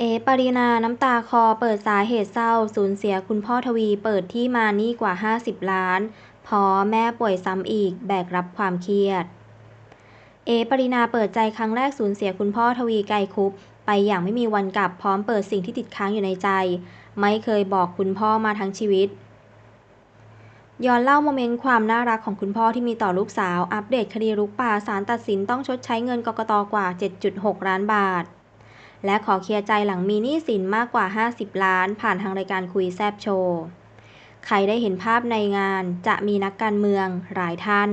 เอปรินา น้ำตาคลอ เปิดสาเหตุเศร้า สูญเสียคุณพ่อทวี เปิดที่มานี้กว่า 50 ล้าน พอแม่ป่วยซ้ำอีก แบกรับความเครียด เอปรินาเปิดใจครั้งแรกสูญเสียคุณพ่อทวีไกรคุป ไปอย่างไม่มีวันกลับ พร้อมเปิดสิ่งที่ติดค้างอยู่ในใจ ไม่เคยบอกคุณพ่อมาทั้งชีวิต ย้อนเล่าโมเมนต์ความน่ารักของคุณพ่อที่มีต่อลูกสาว อัปเดตคดีรุกป่า ศาลตัดสินต้องชดใช้เงินกกตกว่า 7.6 ล้านบาท และขอเคลียร์ใจหลังมีหนี้สินมากกว่า 50 ล้าน ผ่านทางรายการคุยแซบโชว์ใครได้เห็นภาพในงานจะมีนักการเมืองหลายท่าน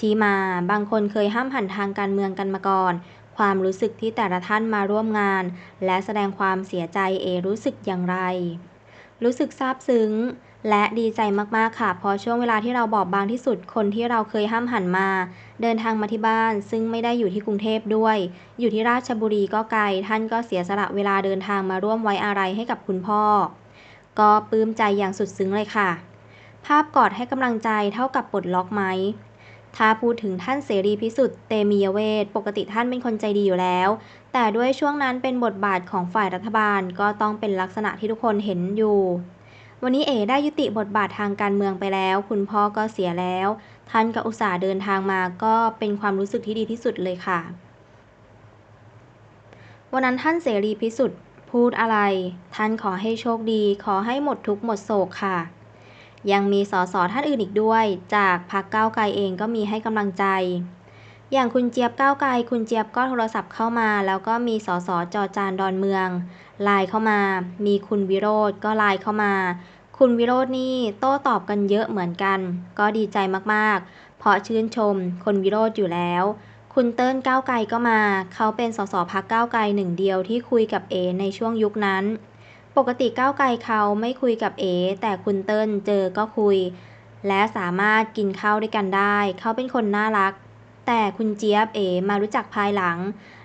ที่มาบางคนเคยห้ามหันทางการเมืองกันมาก่อน ความรู้สึกที่แต่ละท่านมาร่วมงาน และแสดงความเสียใจเอรู้สึกอย่างไร รู้สึกซาบซึ้ง และดีใจมากๆค่ะ เพราะช่วงเวลาที่เราบอบบางที่สุดคนที่เราเคยห้ามหันมา เดินทางมาที่บ้าน ซึ่งไม่ได้อยู่ที่กรุงเทพด้วย อยู่ที่ราชบุรีก็ไกล ท่านก็เสียสละเวลาเดินทางมาร่วมไว้อาลัยให้กับคุณพ่อ ก็ปลื้มใจอย่างสุดซึ้งเลยค่ะ ภาพกอดให้กำลังใจเท่ากับปลดล็อกไหมถ้าพูดถึงท่านเสรีพิสุทธิ์เตมียเวทปกติท่านเป็นคนใจดีอยู่แล้ว แต่ด้วยช่วงนั้นเป็นบทบาทของฝ่ายรัฐบาลก็ต้องเป็นลักษณะที่ทุกคนเห็นอยู่ วันนี้เอได้ยุติบทบาททางการเมืองไปแล้ว คุณพ่อก็เสียแล้ว ท่านก็อุตส่าห์เดินทางมาก็เป็นความรู้สึกที่ดีที่สุดเลยค่ะ วันนั้นท่านเสรีพิสุทธิ์พูดอะไร ท่านขอให้โชคดี ขอให้หมดทุกข์หมดโศกค่ะ ยังมีสสท่านอื่นอีกด้วย จากพรรคก้าวไกลเองก็มีให้กำลังใจ อย่างคุณเจี๊ยบก้าวไกล คุณเจี๊ยบก็โทรศัพท์เข้ามา แล้วก็มีสสจอจานดอนเมืองไลน์เข้ามา มีคุณวิโรธก็ไลน์เข้ามา คุณวิโรธนี่โต้ตอบกันเยอะเหมือนกัน ก็ดีใจมากๆ เพราะชื่นชม คนวิโรธอยู่แล้ว คุณเติ้ลก้าวไกลก็มา เขาเป็นสสพักก้าวไกลหนึ่งเดียวที่คุยกับเอในช่วงยุคนั้น ปกติก้าวไกลเขาไม่คุยกับเอแต่คุณเติ้ลเจอก็คุย และสามารถกินข้าวด้วยกันได้ เขาเป็นคนน่ารัก แต่คุณเจี๊ยบเอมารู้จักภายหลัง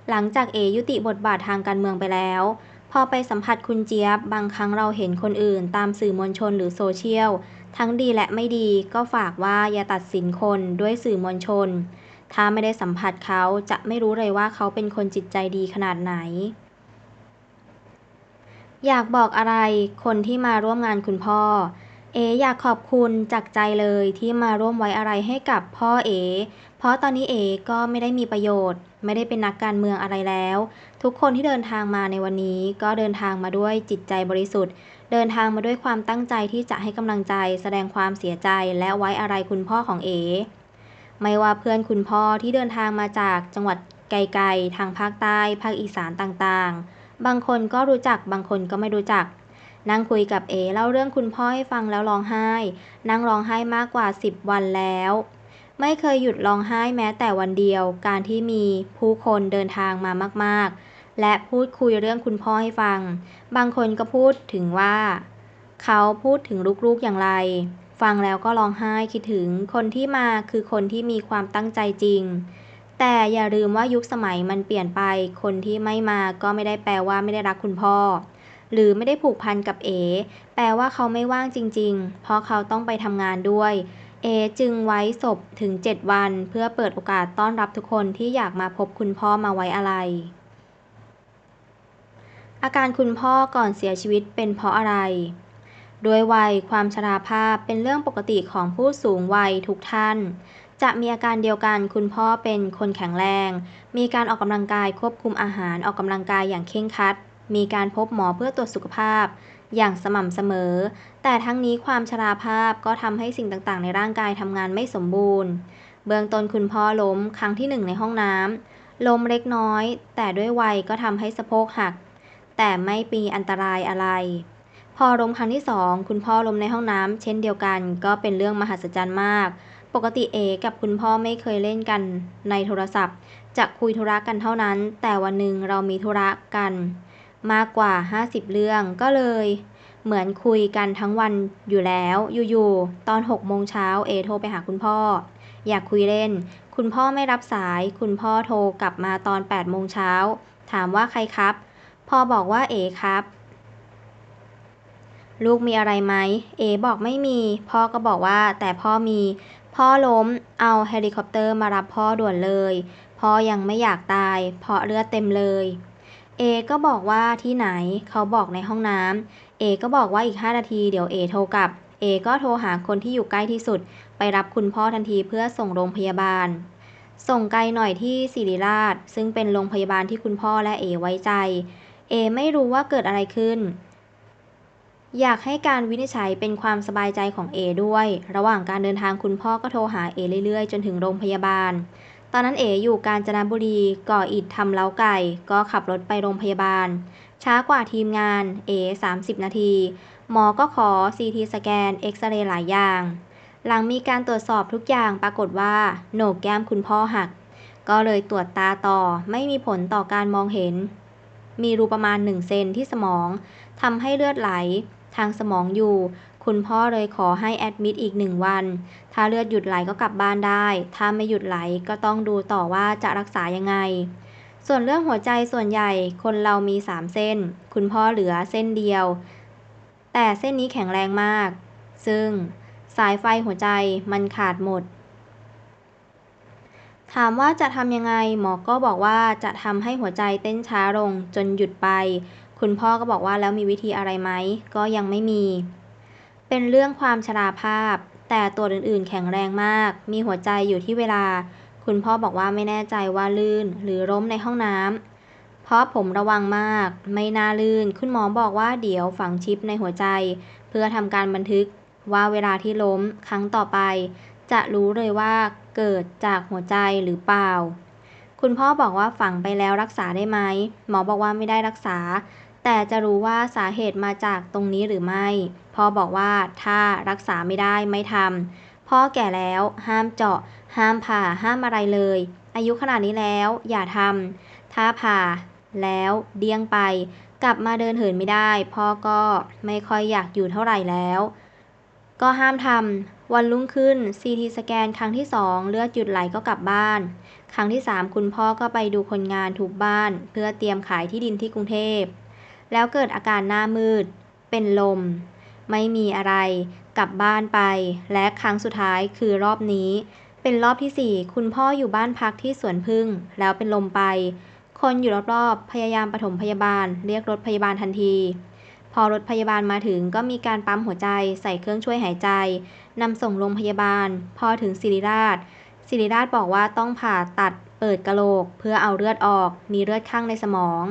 หลังจากเอยุติบทบาททางการเมืองไปแล้ว พอไปสัมผัสคุณเจี๊ยบ บางครั้งเราเห็นคนอื่น ตามสื่อมวลชนหรือโซเชียล ทั้งดีและไม่ดีก็ฝากว่าอย่าตัดสินคนด้วยสื่อมวลชน ถ้าไม่ได้สัมผัสเขาจะไม่รู้เลยว่าเขาเป็นคนจิตใจดีขนาดไหน อยากบอกอะไรคนที่มาร่วมงานคุณพ่อเออยากขอบคุณจากใจเลยที่มาร่วมไว้อะไรให้กับพ่อเอ เพราะตอนนี้เอก็ไม่ได้มีประโยชน์ ไม่ได้เป็นนักการเมืองอะไรแล้ว ทุกคนที่เดินทางมาในวันนี้ ก็เดินทางมาด้วยจิตใจบริสุทธิ์ เดินทางมาด้วยความตั้งใจที่จะให้กำลังใจ แสดงความเสียใจและไว้อะไรคุณพ่อของเอไม่ว่าเพื่อนคุณพ่อที่เดินทางมาจากจังหวัดไกลๆ ทางภาคใต้ ภาคอีสานต่างๆ บางคนก็รู้จัก บางคนก็ไม่รู้จัก นั่งคุยกับเอเล่าเรื่องคุณพ่อให้ฟังแล้วร้องไห้ นั่งร้องไห้มากกว่า 10 วันแล้ว ไม่เคยหยุดร้องไห้แม้แต่วันเดียว การที่มีผู้คนเดินทางมามาก ๆ และพูดคุยเรื่องคุณพ่อให้ฟัง บางคนก็พูดถึงว่า เขาพูดถึงลูกๆอย่างไร ฟังแล้วก็ร้องไห้คิดถึงคนที่มาคือคนที่มีความตั้งใจจริง แต่อย่าลืมว่ายุคสมัยมันเปลี่ยนไป คนที่ไม่มาก็ไม่ได้แปลว่าไม่ได้รักคุณพ่อหรือไม่ได้ผูกพันกับเอแปลว่าเขาไม่ว่างจริง ๆ เพราะเขาต้องไปทำงานด้วย เอจึงไว้ศพถึง7วัน เพื่อเปิดโอกาสต้อนรับทุกคนที่อยากมาพบคุณพ่อมาไว้อะไรอาการคุณพ่อก่อนเสียชีวิตเป็นเพราะอะไรด้วยวัยความชราภาพเป็นเรื่องปกติของผู้สูงวัยทุกท่าน จะมีอาการเดียวกันคุณพ่อเป็นคนแข็งแรง มีการออกกำลังกายควบคุมอาหารออกกำลังกายอย่างเคร่งครัด มีการพบหมอเพื่อตรวจสุขภาพ อย่างสม่ำเสมอ แต่ทั้งนี้ความชราภาพก็ทำให้สิ่งต่างๆ ในร่างกายทำงานไม่สมบูรณ์ เบื้องต้นคุณพ่อล้มครั้งที่หนึ่งในห้องน้ำล้มเล็กน้อย แต่ด้วยวัยก็ทำให้สะโพกหัก แต่ไม่มีอันตรายอะไร พอล้มครั้งที่สองคุณพ่อล้มในห้องน้ำเช่นเดียวกัน ก็เป็นเรื่องมหัศจรรย์มากปกติเอกับคุณพ่อไม่เคยเล่นกันในโทรศัพท์ จะคุยธุระกันเท่านั้น แต่วันหนึ่งเรามีธุระกัน มากกว่า 50 เรื่องก็เลย เหมือนคุยกันทั้งวันอยู่แล้ว อยู่ๆ ตอน6โมงเช้าเอโทรไปหาคุณพ่อ อยากคุยเล่น คุณพ่อไม่รับสาย คุณพ่อโทรกลับมาตอน8โมงเช้า ถามว่าใครครับ พ่อบอกว่าเอครับ ลูกมีอะไรไหม เอบอกไม่มี พ่อก็บอกว่าแต่พ่อมี พ่อล้ม เอาเฮลิคอปเตอร์มารับพ่อด่วนเลย พ่อยังไม่อยากตาย เพราะเลือดเต็มเลย เอก็บอกว่าที่ไหน เขาบอกในห้องน้ำเอก็บอกว่าอีก 5 นาทีเดี๋ยวเอโทรกลับ เอก็โทรหาคนที่อยู่ใกล้ที่สุด ไปรับคุณพ่อทันทีเพื่อส่งโรงพยาบาล ส่งไกลหน่อยที่ศิริราช ซึ่งเป็นโรงพยาบาลที่คุณพ่อและเอไว้ใจ เอไม่รู้ว่าเกิดอะไรขึ้น อยากให้การวินิจฉัยเป็นความสบายใจของเอด้วย ระหว่างการเดินทางคุณพ่อก็โทรหาเอเรื่อยๆ จนถึงโรงพยาบาล ตอนนั้นเออยู่กาญจนบุรีก่ออิฐทำเล้าไก่ ก็ขับรถไปโรงพยาบาล ช้ากว่าทีมงานเอ30 นาที หมอก็ขอ CT สแกนเอ็กซเรย์หลายอย่าง หลังมีการตรวจสอบทุกอย่างปรากฏว่าโหนกแก้มคุณพ่อหัก ก็เลยตรวจตาต่อไม่มีผลต่อการมองเห็น มีรูประมาณ1เซนที่สมองทำให้เลือดไหล ทางสมองอยู่ คุณพ่อเลยขอให้แอดมิดอีกหนึ่งวัน ถ้าเลือดหยุดไหลก็กลับบ้านได้ ถ้าไม่หยุดไหลก็ต้องดูต่อว่าจะรักษายังไง ส่วนเรื่องหัวใจส่วนใหญ่คนเรามี 3 เส้น คุณพ่อเหลือเส้นเดียว แต่เส้นนี้แข็งแรงมาก ซึ่งสายไฟหัวใจมันขาดหมด ถามว่าจะทำยังไงหมอก็บอกว่าจะทำให้หัวใจเต้นช้าลงจนหยุดไป คุณพ่อก็บอกว่าแล้วมีวิธีอะไรไหม ก็ยังไม่มี เป็นเรื่องความชราภาพ แต่ตัวอื่นๆ แข็งแรงมาก มีหัวใจอยู่ที่เวลา คุณพ่อบอกว่าไม่แน่ใจว่าลื่นหรือล้มในห้องน้ำเพราะผมระวังมาก ไม่น่าลื่น คุณหมอบอกว่าเดี๋ยวฝังชิปในหัวใจ เพื่อทำการบันทึกว่าเวลาที่ล้มครั้งต่อไป จะรู้เลยว่าเกิดจากหัวใจหรือเปล่า คุณพ่อบอกว่าฝังไปแล้วรักษาได้ไหม หมอบอกว่าไม่ได้รักษา แต่จะรู้ว่าสาเหตุมาจากตรงนี้หรือไม่พ่อบอกว่าถ้ารักษาไม่ได้ไม่ทำพ่อแก่แล้ว ห้ามเจาะ ห้ามผ่าห้ามอะไรเลย อายุขนาดนี้แล้วอย่าทำถ้าผ่าแล้วเดี้ยงไป กลับมาเดินเหินไม่ได้ พ่อก็ไม่ค่อยอยากอยู่เท่าไหร่แล้ว ก็ห้ามทำวันรุ่งขึ้น CT สแกนครั้งที่สองเลือดหยุดไหลก็กลับบ้านครั้งที่สามคุณพ่อก็ไปดูคนงานทุบบ้าน เพื่อเตรียมขายที่ดินที่กรุงเทพ แล้วเกิดอาการหน้ามืด เป็นลม ไม่มีอะไร กลับบ้านไป และครั้งสุดท้ายคือรอบนี้ เป็นรอบที่สี่คุณพ่ออยู่บ้านพักที่สวนพึ่ง แล้วเป็นลมไป คนอยู่รอบๆ พยายามปฐมพยาบาล เรียกรถพยาบาลทันที พอรถพยาบาลมาถึงก็มีการปั๊มหัวใจ ใส่เครื่องช่วยหายใจนำส่งโรงพยาบาล พอถึงศิริราชศิริราชบอกว่าต้องผ่าตัดเปิดกะโหลก เพื่อเอาเลือดออก มีเลือดข้างในสมอง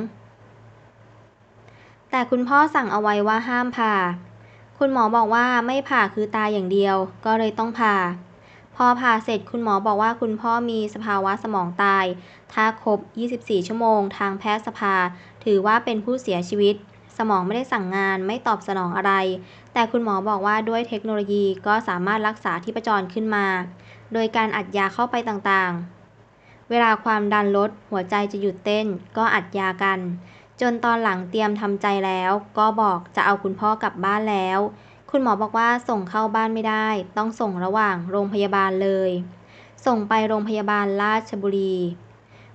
แต่คุณพ่อสั่งเอาไว้ว่าห้ามผ่า คุณหมอบอกว่าไม่ผ่าคือตายอย่างเดียว ก็เลยต้องผ่า พอผ่าเสร็จคุณหมอบอกว่าคุณพ่อมีสภาวะสมองตาย ถ้าครบ 24 ชั่วโมง ทางแพทยสภา ถือว่าเป็นผู้เสียชีวิต สมองไม่ได้สั่งงาน ไม่ตอบสนองอะไร แต่คุณหมอบอกว่าด้วยเทคโนโลยีก็สามารถรักษาที่ประจรขึ้นมา โดยการอัดยาเข้าไปต่างๆ เวลาความดันลดหัวใจจะหยุดเต้น ก็อัดยากัน จนตอนหลังเตรียมทำใจแล้ว ก็บอกจะเอาคุณพ่อกลับบ้านแล้ว คุณหมอบอกว่าส่งเข้าบ้านไม่ได้ ต้องส่งระหว่างโรงพยาบาลเลย ส่งไปโรงพยาบาลราชบุรี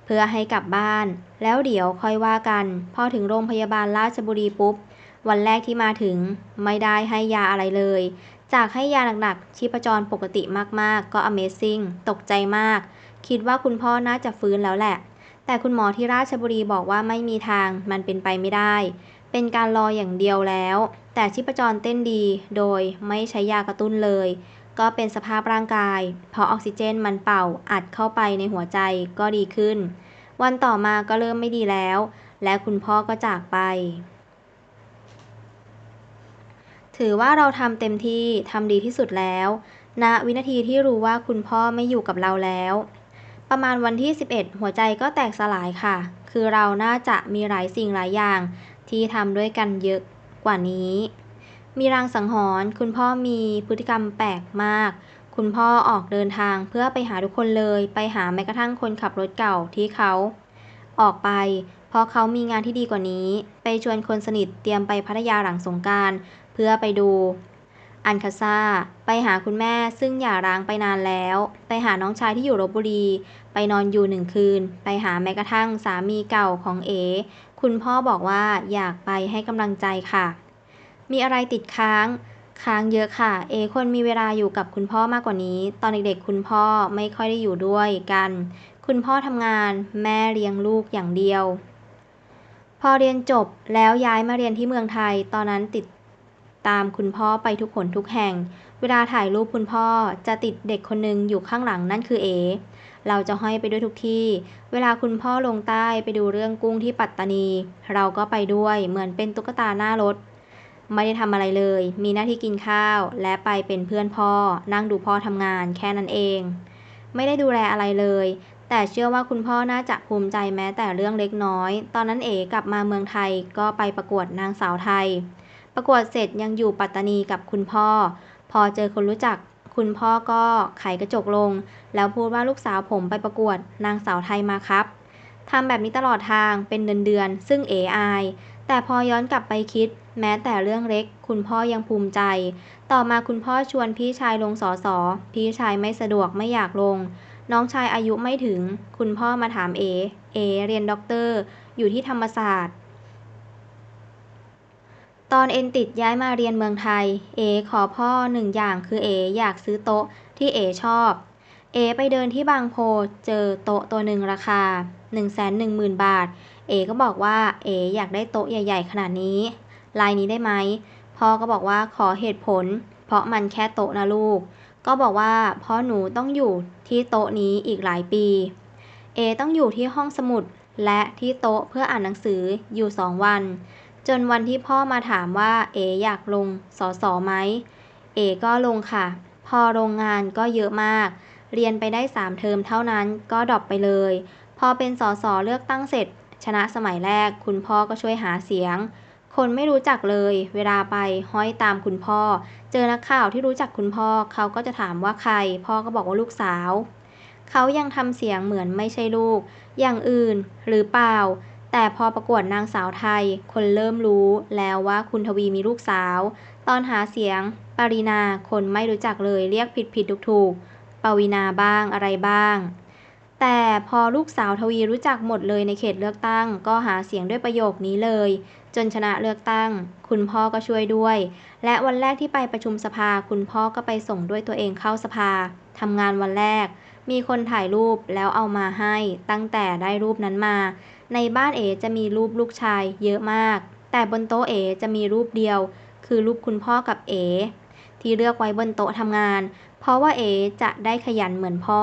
เพื่อให้กลับบ้าน แล้วเดี๋ยวค่อยว่ากัน พอถึงโรงพยาบาลราชบุรีปุ๊บ วันแรกที่มาถึงไม่ได้ให้ยาอะไรเลย จากให้ยาหนักๆชีพจรปกติมากๆ ก็ Amazing ตกใจมาก คิดว่าคุณพ่อน่าจะฟื้นแล้วแหละ แต่คุณหมอที่ราชบุรีบอกว่าไม่มีทางมันเป็นไปไม่ได้ เป็นการรออย่างเดียวแล้ว แต่ชีพจรเต้นดี โดยไม่ใช้ยากระตุ้นเลย ก็เป็นสภาพร่างกาย เพราะออกซิเจนมันเป่าอัดเข้าไปในหัวใจก็ดีขึ้น วันต่อมาก็เริ่มไม่ดีแล้ว และคุณพ่อก็จากไปถือว่าเราทำเต็มที่ ทำดีที่สุดแล้วณวินาทีที่รู้ว่าคุณพ่อไม่อยู่กับเราแล้ว ประมาณวันที่ 11 หัวใจก็แตกสลายค่ะ คือเราน่าจะมีหลายสิ่งหลายอย่าง ที่ทำด้วยกันเยอะกว่านี้ มีรางสังหรณ์คุณพ่อมีพฤติกรรมแปลกมาก คุณพ่อออกเดินทางเพื่อไปหาทุกคนเลย ไปหาแม้กระทั่งคนขับรถเก่าที่เขาออกไปเพราะเขามีงานที่ดีกว่านี้ ไปชวนคนสนิทเตรียมไปพัทยาหลังสงการ เพื่อไปดู อันคาซาไปหาคุณแม่ซึ่งหย่าร้างไปนานแล้ว ไปหาน้องชายที่อยู่ลบบุรี ไปนอนอยู่หนึ่งคืน ไปหาแม้กระทั่งสามีเก่าของเอ คุณพ่อบอกว่าอยากไปให้กำลังใจค่ะ มีอะไรติดค้างค้างเยอะค่ะ เอคนมีเวลาอยู่กับคุณพ่อมากกว่านี้ ตอนเด็กๆคุณพ่อไม่ค่อยได้อยู่ด้วยกัน คุณพ่อทำงานแม่เลี้ยงลูกอย่างเดียว พอเรียนจบแล้วย้ายมาเรียนที่เมืองไทย ตอนนั้นติด ตามคุณพ่อไปทุกคนทุกแห่ง เวลาถ่ายรูปคุณพ่อจะติดเด็กคนหนึ่งอยู่ข้างหลังนั่นคือเอ เราจะห้อยไปด้วยทุกที่ เวลาคุณพ่อลงใต้ไปดูเรื่องกุ้งที่ปัตตานี เราก็ไปด้วยเหมือนเป็นตุ๊กตาหน้ารถ ไม่ได้ทำอะไรเลย มีหน้าที่กินข้าว และไปเป็นเพื่อนพ่อ นั่งดูพ่อทำงานแค่นั้นเอง ไม่ได้ดูแลอะไรเลยแต่เชื่อว่าคุณพ่อน่าจะภูมิใจแม้แต่เรื่องเล็กน้อย ตอนนั้นเอ๋กลับมาเมืองไทยก็ไปประกวดนางสาวไทย ประกวดเสร็จยังอยู่ปัตตานีกับคุณพ่อ พอเจอคนรู้จักคุณพ่อก็ไขกระจกลง แล้วพูดว่าลูกสาวผมไปประกวดนางสาวไทยมาครับทำแบบนี้ตลอดทางเป็นเดือนๆซึ่งเออาย แต่พอย้อนกลับไปคิด แม้แต่เรื่องเล็ก คุณพ่อยังภูมิใจ ต่อมาคุณพ่อชวนพี่ชายลงสอสอพี่ชายไม่สะดวกไม่อยากลง น้องชายอายุไม่ถึง คุณพ่อมาถามเอ เอเรียนด็อกเตอร์ อยู่ที่ธรรมศาสตร์ ตอนเอ็นติดย้ายมาเรียนเมืองไทย เอ ขอพ่อหนึ่งอย่างคือเอ อยากซื้อโต๊ะที่เอชอบ เอ ไปเดินที่บางโพเจอโต๊ะตัวหนึ่งราคา 1 1 0 0 0 0 บาท เอ ก็บอกว่าเอ อยากได้โต๊ะใหญ่ ๆ ขนาดนี้ ลายนี้ได้ไหมพ่อก็บอกว่าขอเหตุผล เพราะมันแค่โต๊ะนะลูก ก็บอกว่าพ่อหนูต้องอยู่ที่โต๊ะนี้อีกหลายปี เอ ต้องอยู่ที่ห้องสมุดและที่โต๊ะเพื่ออ่านหนังสืออยู่สองวัน จนวันที่พ่อมาถามว่าเออยากลงสอสอไหม เอก็ลงค่ะ พอโรงงานก็เยอะมาก เรียนไปได้สามเทอมเท่านั้นก็ดรอปไปเลย พอเป็นสอสอเลือกตั้งเสร็จ ชนะสมัยแรก คุณพ่อก็ช่วยหาเสียง คนไม่รู้จักเลย เวลาไปห้อยตามคุณพ่อ เจอนักข่าวที่รู้จักคุณพ่อเขาก็จะถามว่าใคร พ่อก็บอกว่าลูกสาวเขายังทำเสียงเหมือนไม่ใช่ลูก อย่างอื่นหรือเปล่า แต่พอประกวดนางสาวไทย คนเริ่มรู้แล้วว่าคุณทวีมีลูกสาว ตอนหาเสียง ปรินาคนไม่รู้จักเลยเรียกผิดผิดถูกถูกปวีนาบ้างอะไรบ้าง แต่พอลูกสาวทวีรู้จักหมดเลยในเขตเลือกตั้ง ก็หาเสียงด้วยประโยคนี้เลย จนชนะเลือกตั้ง คุณพ่อก็ช่วยด้วย และวันแรกที่ไปประชุมสภาคุณพ่อก็ไปส่งด้วยตัวเองเข้าสภาทำงานวันแรก มีคนถ่ายรูปแล้วเอามาให้ ตั้งแต่ได้รูปนั้นมา ในบ้านเอ๋จะมีรูปลูกชายเยอะมาก แต่บนโต๊ะเอ๋จะมีรูปเดียว คือรูปคุณพ่อกับเอ๋ที่เลือกไว้บนโต๊ะทำงาน เพราะว่าเอ๋จะได้ขยันเหมือนพ่อ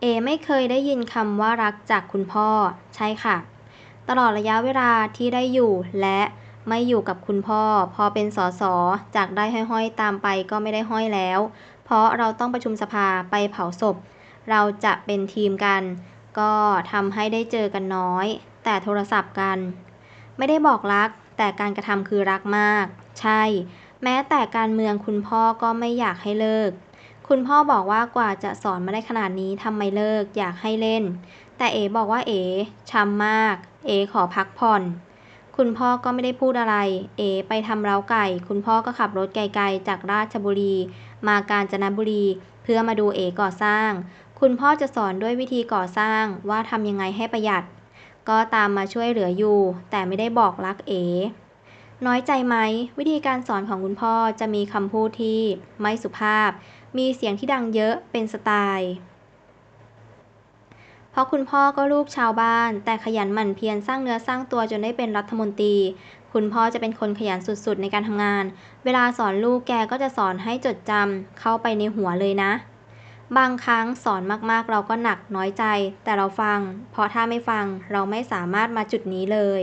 เอไม่เคยได้ยินคำว่ารักจากคุณพ่อ ใช่ค่ะ ตลอดระยะเวลาที่ได้อยู่และไม่อยู่กับคุณพ่อ พอเป็นสอสอจากได้ห้อยๆ ตามไปก็ไม่ได้ห้อยแล้ว เพราะเราต้องประชุมสภาไปเผาศพ เราจะเป็นทีมกัน ก็ทำให้ได้เจอกันน้อย แต่โทรศัพท์กัน ไม่ได้บอกรัก แต่การกระทำคือรักมาก ใช่ แม้แต่การเมืองคุณพ่อก็ไม่อยากให้เลิก คุณพ่อบอกว่ากว่าจะสอนมาได้ขนาดนี้ทำไมเลิกอยากให้เล่น แต่เอ๋บอกว่าเอ๋ช้ำมาก เอ๋ขอพักผ่อน คุณพ่อก็ไม่ได้พูดอะไร เอ๋ไปทำเล้าไก่ คุณพ่อก็ขับรถไกลๆ จากราชบุรี มากาญจนบุรีเพื่อมาดูเอ๋ก่อสร้าง คุณพ่อจะสอนด้วยวิธีก่อสร้างว่าทำยังไงให้ประหยัด ก็ตามมาช่วยเหลืออยู่ แต่ไม่ได้บอกรักเอ๋น้อยใจไหม วิธีการสอนของคุณพ่อจะมีคำพูดที่ไม่สุภาพ มีเสียงที่ดังเยอะเป็นสไตล์เพราะคุณพ่อก็ลูกชาวบ้าน แต่ขยันหมั่นเพียรสร้างเนื้อสร้างตัวจนได้เป็นรัฐมนตรี คุณพ่อจะเป็นคนขยันสุดๆในการทำงาน เวลาสอนลูกแกก็จะสอนให้จดจำเข้าไปในหัวเลยนะ บางครั้งสอนมากๆเราก็หนักน้อยใจ แต่เราฟัง เพราะถ้าไม่ฟังเราไม่สามารถมาจุดนี้เลย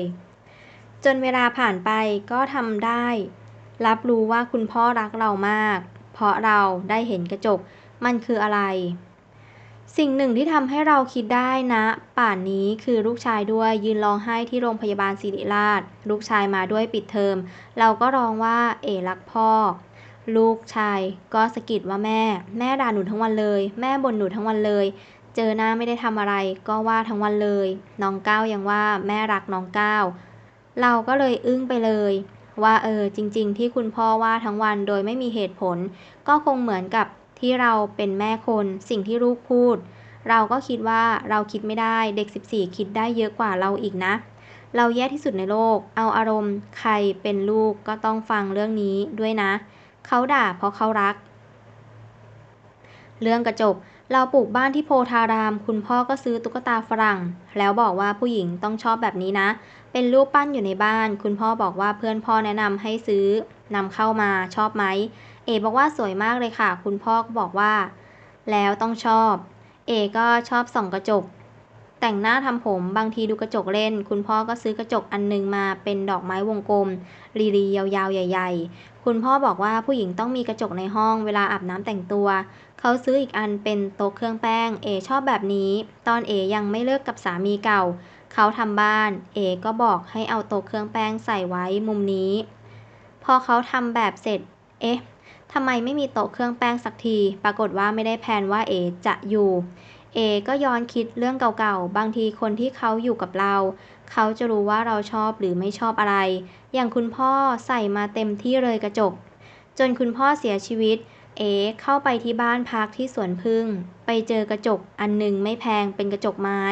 จนเวลาผ่านไปก็ทำได้ รับรู้ว่าคุณพ่อรักเรามาก เพราะเราได้เห็นกระจกมันคืออะไร สิ่งหนึ่งที่ทำให้เราคิดได้นะ ป่านนี้คือลูกชายด้วยยืนร้องไห้ที่โรงพยาบาลศิริราช ลูกชายมาด้วยปิดเทอม เราก็ร้องว่าเอรักพ่อ ลูกชายก็สะกิดว่าแม่ แม่ด่าหนูทั้งวันเลย แม่บ่นหนูทั้งวันเลย เจอหน้าไม่ได้ทำอะไร ก็ว่าทั้งวันเลย น้องก้าวยังว่าแม่รักน้องก้าวเราก็เลยอึ้งไปเลย ว่าเออจริง ๆ ที่คุณพ่อว่าทั้งวันโดยไม่มีเหตุผล ก็คงเหมือนกับที่เราเป็นแม่คนสิ่งที่ลูกพูด เราก็คิดว่าเราคิดไม่ได้เด็ก 14 คิดได้เยอะกว่าเราอีกนะ เราแย่ที่สุดในโลก เอาอารมณ์ ใครเป็นลูกก็ต้องฟังเรื่องนี้ด้วยนะ เขาด่าเพราะเขารัก เรื่องกระจก เราปลูกบ้านที่โพธาราม คุณพ่อก็ซื้อตุ๊กตาฝรั่ง แล้วบอกว่าผู้หญิงต้องชอบแบบนี้นะ เป็นรูปปั้นอยู่ในบ้าน คุณพ่อบอกว่าเพื่อนพ่อแนะนำให้ซื้อนำเข้ามาชอบไหม เอบอกว่าสวยมากเลยค่ะ คุณพ่อก็บอกว่า แล้วต้องชอบ เอก็ชอบส่องกระจก แต่งหน้าทำผมบางทีดูกระจกเล่น คุณพ่อก็ซื้อกระจกอันนึงมาเป็นดอกไม้วงกลม รีรียาวๆใหญ่ๆ คุณพ่อบอกว่าผู้หญิงต้องมีกระจกในห้องเวลาอาบน้ำแต่งตัว เขาซื้ออีกอันเป็นโต๊ะเครื่องแป้ง เอชอบแบบนี้ ตอนเอยังไม่เลิกกับสามีเก่า เขาทำบ้าน เอก็บอกให้เอาโต๊ะเครื่องแป้งใส่ไว้มุมนี้ พอเขาทำแบบเสร็จ เอ๊ะทำไมไม่มีโต๊ะเครื่องแป้งสักที ปรากฏว่าไม่ได้แพลนว่าเอจะอยู่ เอก็ย้อนคิดเรื่องเก่าๆ บางทีคนที่เขาอยู่กับเรา เขาจะรู้ว่าเราชอบหรือไม่ชอบอะไร อย่างคุณพ่อใส่มาเต็มที่เลยกระจก จนคุณพ่อเสียชีวิต เอเข้าไปที่บ้านพักที่สวนพึ่ง ไปเจอกระจกอันหนึ่งไม่แพงเป็นกระจกไม้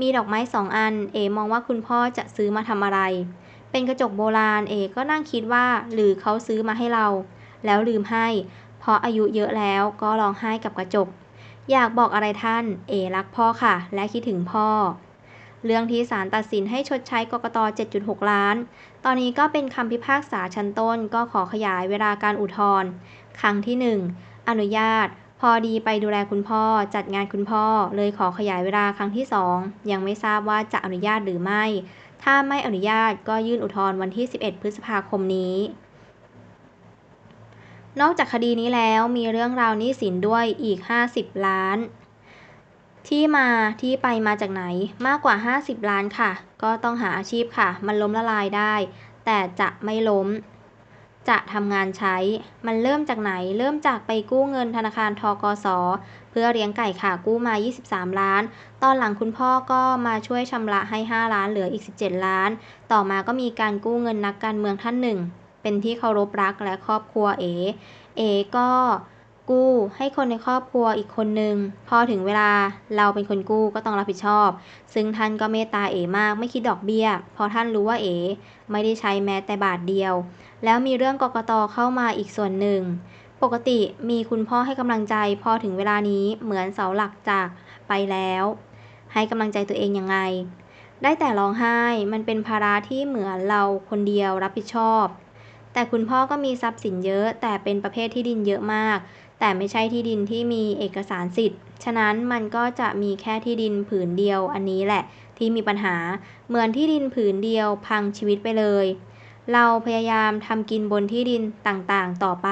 มีดอกไม้สองอัน เอมองว่าคุณพ่อจะซื้อมาทำอะไร เป็นกระจกโบราณ เอก็นั่งคิดว่า หรือเขาซื้อมาให้เรา แล้วลืมให้ เพราะอายุเยอะแล้วก็ร้องไห้กับกระจก อยากบอกอะไรท่าน เอรักพ่อค่ะ และคิดถึงพ่อ เรื่องที่ศาลตัดสินให้ชดใช้กกต 7.6 ล้าน ตอนนี้ก็เป็นคำพิพากษาชั้นต้นก็ขอขยายเวลาการอุทธรณ์ครั้งที่ 1 อนุญาต พอดีไปดูแลคุณพ่อจัดงานคุณพ่อ เลยขอขยายเวลาครั้งที่ 2 ยังไม่ทราบว่าจะอนุญาตหรือไม่ ถ้าไม่อนุญาตก็ยื่นอุทธรณ์วันที่ 11 พฤษภาคมนี้นอกจากคดีนี้แล้วมีเรื่องราวหนี้สินด้วยอีก 50 ล้าน ที่มาที่ไปมาจากไหนมากกว่า 50 ล้านค่ะ ก็ต้องหาอาชีพค่ะ มันล้มละลายได้ แต่จะไม่ล้ม จะทำงานใช้ มันเริ่มจากไหน เริ่มจากไปกู้เงินธนาคารทกส เพื่อเลี้ยงไก่ค่ะ กู้มา 23 ล้าน ตอนหลังคุณพ่อก็มาช่วยชำระให้ 5 ล้านเหลืออีก 17 ล้าน ต่อมาก็มีการกู้เงินนักการเมืองท่านหนึ่ง เป็นที่เคารพรักและครอบครัวเอ เอก็ กู้ให้คนในครอบครัวอีกคนนึง พอถึงเวลาเราเป็นคนกู้ก็ต้องรับผิดชอบ ซึ่งท่านก็เมตตาเอ๋มากไม่คิดดอกเบี้ยพราะท่านรู้ว่าเอ๋ไม่ได้ใช้แม้แต่บาทเดียว แล้วมีเรื่องกกตเข้ามาอีกส่วนหนึ่ง ปกติมีคุณพ่อให้กำลังใจ พอถึงเวลานี้เหมือนเสาหลักจากไปแล้ว ให้กำลังใจตัวเองยังไง ได้แต่ร้องไห้มันเป็นภาระที่เหมือนเราคนเดียวรับผิดชอบแต่คุณพ่อก็มีทรัพย์สินเยอะ แต่เป็นประเภทที่ดินเยอะมาก แต่ไม่ใช่ที่ดินที่มีเอกสารสิทธิ์ ฉะนั้นมันก็จะมีแค่ที่ดินผืนเดียวอันนี้แหละที่มีปัญหา เหมือนที่ดินผืนเดียวพังชีวิตไปเลย เราพยายามทำกินบนที่ดินต่างๆ ต่อไป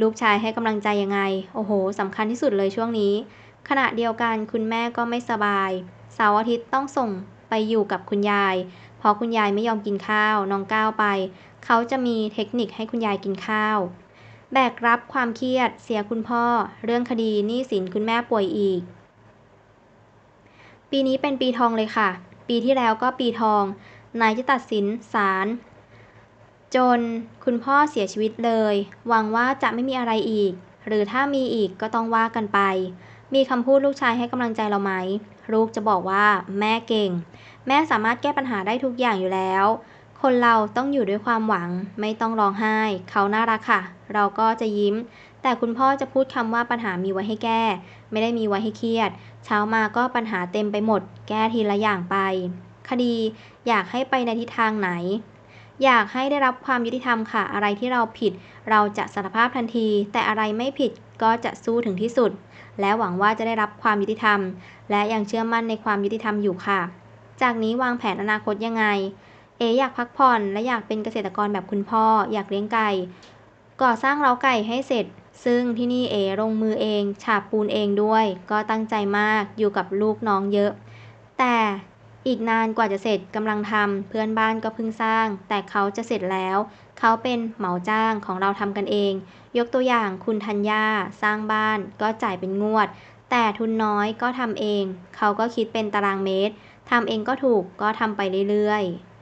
ลูกชายให้กำลังใจยังไง โอ้โหสำคัญที่สุดเลยช่วงนี้ ขณะเดียวกันคุณแม่ก็ไม่สบาย เสาร์อาทิตย์ต้องส่งไปอยู่กับคุณยายเพราะคุณยายไม่ยอมกินข้าว น้องก้าวไป เขาจะมีเทคนิคให้คุณยายกินข้าว แบกรับความเครียด เสียคุณพ่อ เรื่องคดีหนี้สินคุณแม่ป่วยอีก ปีนี้เป็นปีทองเลยค่ะ ปีที่แล้วก็ปีทอง นายจะตัดสินศาลจนคุณพ่อเสียชีวิตเลย หวังว่าจะไม่มีอะไรอีก หรือถ้ามีอีกก็ต้องว่ากันไป มีคำพูดลูกชายให้กำลังใจเราไหม ลูกจะบอกว่า แม่เก่ง แม่สามารถแก้ปัญหาได้ทุกอย่างอยู่แล้ว คนเราต้องอยู่ด้วยความหวัง ไม่ต้องร้องไห้ เขาน่ารักค่ะ เราก็จะยิ้ม แต่คุณพ่อจะพูดคำว่าปัญหามีไว้ให้แก้ ไม่ได้มีไว้ให้เครียด เช้ามาก็ปัญหาเต็มไปหมด แก้ทีละอย่างไป คดีอยากให้ไปในทิศทางไหน อยากให้ได้รับความยุติธรรมค่ะ อะไรที่เราผิด เราจะสารภาพทันที แต่อะไรไม่ผิดก็จะสู้ถึงที่สุด และหวังว่าจะได้รับความยุติธรรม และยังเชื่อมั่นในความยุติธรรมอยู่ค่ะ จากนี้วางแผนอนาคตยังไง เออยากพักผ่อนและอยากเป็นเกษตรกรแบบคุณพ่อ อยากเลี้ยงไก่ ก่อสร้างเล้าไก่ให้เสร็จ ซึ่งที่นี่เอลงมือเอง ฉาบปูนเองด้วย ก็ตั้งใจมากอยู่กับลูกน้องเยอะ แต่อีกนานกว่าจะเสร็จกำลังทำเพื่อนบ้านก็เพิ่งสร้าง แต่เขาจะเสร็จแล้ว เขาเป็นเหมาจ้างของเราทำกันเอง ยกตัวอย่างคุณธัญญาสร้างบ้านก็จ่ายเป็นงวด แต่ทุนน้อยก็ทำเอง เขาก็คิดเป็นตารางเมตรทำเองก็ถูกก็ทำไปเรื่อยๆ